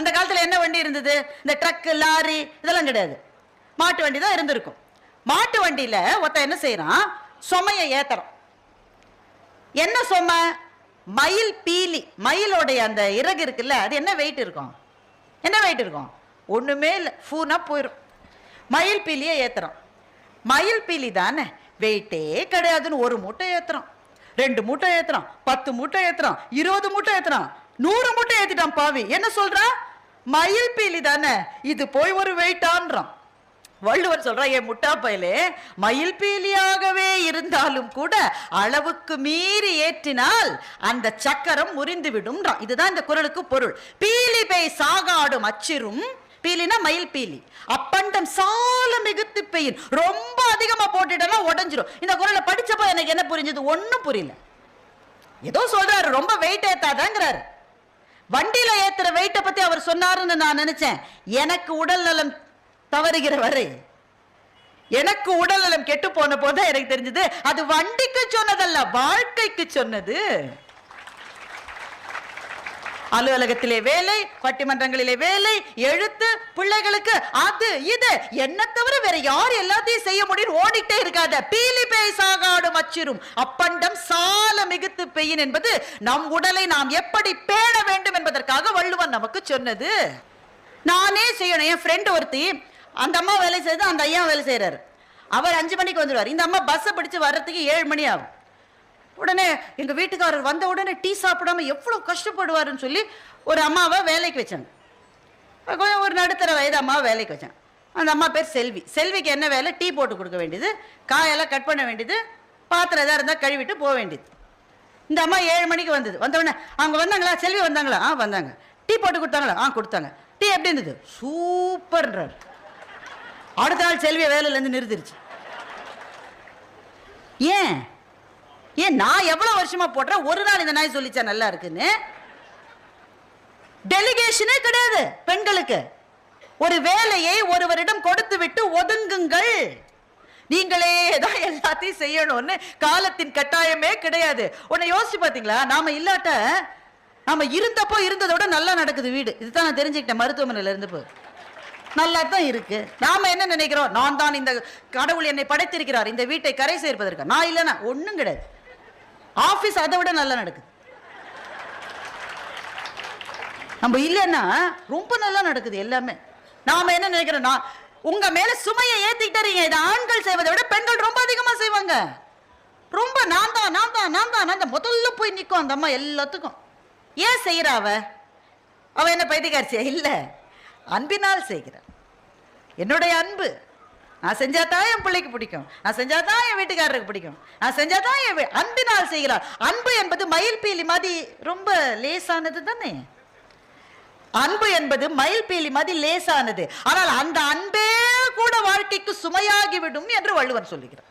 அந்த காலத்தில் என்ன வண்டி இருந்தது? இந்த ட்ரக்கு லாரி இதெல்லாம் கிடையாது. மாட்டு வண்டி தான் இருந்திருக்கும். மாட்டு வண்டியில ஒருத்தன் என்ன செய்யறான்? சுமையை ஏத்துறான். என்ன சுமை? மயில் பீலி. மயிலோடைய அந்த இறகு இருக்குல்ல அது என்ன வெயிட் இருக்கும்? என்ன வெயிட் இருக்கும்? ஒண்ணுமே இல்லை. ஃபூனா போயிடும் மயில் பீலியை ஏத்துறான். மயில் பீலி தானே? வெயிட்டே கிடையாதுன்னு ஒரு மூட்டை ஏத்துறான். ரெண்டு மூட்டை ஏத்துறான். பத்து மூட்டை ஏத்துறான். இருபது மூட்டை ஏத்துறான். நூறு மூட்டை ஏற்றிட்டான் பாவி. என்ன சொல்கிறான் மயில் பீலி தானே? இது போய் ஒரு வெயிட்டான்றான் வள்ளுவர் சொல்றா என் முட்டா பயலே மயில் பீலியாகவே இருந்தாலும் கூட அளவுக்கு மீறி ஏற்றினால் அந்த சக்கரம் முறிந்து விடும்ன்றான் இதுதான் இந்த குரலுக்கு பொருள். பீலி பெய் சாகாடும் அச்சிரும் பீலினா மயில் பீலி. அப்பண்டம் சால மிகுத்து பெயின் ரொம்ப அதிகமா போட்டுட்டனா உடஞ்சிரும். இந்த குரலை படிச்சப்போ எனக்கு என்ன புரிஞ்சது? ஒன்றும் புரியல. ஏதோ சொல்றாரு ரொம்ப வெயிட் ஏத்தாதாங்கிறாரு. வண்டியில ஏத்துற வெயிட்டை பத்தி அவர் சொன்னாருன்னு நான் நினைச்சேன். எனக்கு உடல் நலம் தவறுகிற வரை எனக்கு உடல் நலம் கெட்டு போன போது எனக்கு தெரிஞ்சது. அது வண்டிக்கு சொன்னதல்ல வாழ்க்கைக்கு சொன்னது. அலுவலகத்திலே வேலை பட்டிமன்றங்களிலே வேலை எழுத்து பிள்ளைகளுக்கு அது இது. என்ன தவிர வேற யார் எல்லாத்தையும் செய்ய முடியும் ஓடிட்டே இருக்காத. பீலி பேய் சாகாடும் அச்சிரும். அப்பண்டம் சால மிகுத்து பெய்யின் என்பது நம் உடலை நாம் எப்படி பேண வேண்டும் என்பதற்காக வள்ளுவன் நமக்கு சொன்னது. நானே செய்யணும். என் ஃப்ரெண்ட் ஒருத்தி அந்த அம்மா வேலை செய்யுது அந்த ஐயா வேலை செய்கிறாரு அவர் அஞ்சு மணிக்கு வந்துடுவார். இந்த அம்மா பஸ்ஸை பிடிச்சு வர்றதுக்கு ஏழு மணி ஆகும். உடனே எங்கள் வீட்டுக்காரர் வந்த உடனே டீ சாப்பிடாம எவ்வளோ கஷ்டப்படுவாருன்னு சொல்லி ஒரு அம்மாவை வேலைக்கு வச்சாங்க. கொஞ்சம் ஒரு நடுத்தர வயது அம்மாவை வேலைக்கு வச்சாங்க. அந்த அம்மா பேர் செல்வி. செல்விக்கு என்ன வேலை? டீ போட்டு கொடுக்க வேண்டியது காயெல்லாம் கட் பண்ண வேண்டியது பாத்திரம் எதாவது இருந்தால் கழுவிட்டு போக வேண்டியது. இந்த அம்மா ஏழு மணிக்கு வந்தது. வந்தவொடனே அவங்க வந்தாங்களா? செல்வி வந்தாங்களா? ஆ வந்தாங்க. டீ போட்டு கொடுத்தாங்களா? ஆ கொடுத்தாங்க. டீ எப்படி இருந்தது? சூப்பர்ன்றார். அடுத்த நாள் செல்வியை வேலையிலேருந்து நிறுத்திருச்சு. ஏன்? ஏன் நான் எவ்வளோ வருஷமா போடுறேன் ஒரு நாள் இந்த நாய் சொல்லிச்சா நல்லா இருக்குன்னு? டெலிகேஷனே கிடையாது பெண்களுக்கு. ஒரு வேலையை ஒருவரிடம் கொடுத்து விட்டு ஒதுங்குங்கள். நீங்களே தான் எல்லாத்தையும் செய்யணும்னு காலத்தின் கட்டாயமே கிடையாது. உன்னை யோசிச்சு பாத்தீங்களா? நாம இல்லாட்ட நாம இருந்தப்போ இருந்ததோட நல்லா நடக்குது வீடு. இதுதான் நான் தெரிஞ்சுக்கிட்டேன் மருத்துவமனையில இருந்து போய் நல்லா தான் இருக்கு. நாம என்ன நினைக்கிறோம்? நான் தான் இந்த கடவுள் என்னை படைத்திருக்கிறார். இந்த வீட்டை கரை சேர்ப்பதற்கு. நான் இல்லைன்னா ஒன்றும் கிடையாது. ஆஃபீஸ் அதை விட நல்லா நடக்குது. நம்ம இல்லைன்னா ரொம்ப நல்லா நடக்குது எல்லாமே. நாம என்ன நினைக்கிறோம்? நான் உங்க மேல சுமையை ஏத்திக்கிட்டீங்க இதை ஆண்கள் செய்வதை விட பெண்கள் ரொம்ப அதிகமா செய்வாங்க. ரொம்ப நான் தான் நான் தான் நான் தான் நான் முதல்ல போய் நிற்கும் அந்த அம்மா எல்லாத்துக்கும். ஏன் செய்யறா அவ? அவ என்ன பைத்தியக்காரிச்சியா இல்ல. அன்பினால் செய்கிறான் என்னுடைய அன்பு. நான் செஞ்சா தான் என் பிள்ளைக்கு பிடிக்கும். நான் செஞ்சா தான் என் வீட்டுக்காரருக்கு பிடிக்கும். நான் செஞ்சா தான் என் அன்பினால் செய்கிறார் அன்பு என்பது மயில் பீலி மாதிரி ரொம்ப லேசானது தானே? அன்பு என்பது மயில் பீலி மாதிரி லேசானது. ஆனால் அந்த அன்பே கூட வாழ்க்கைக்கு சுமையாகிவிடும் என்று வள்ளுவன் சொல்லுகிறார்.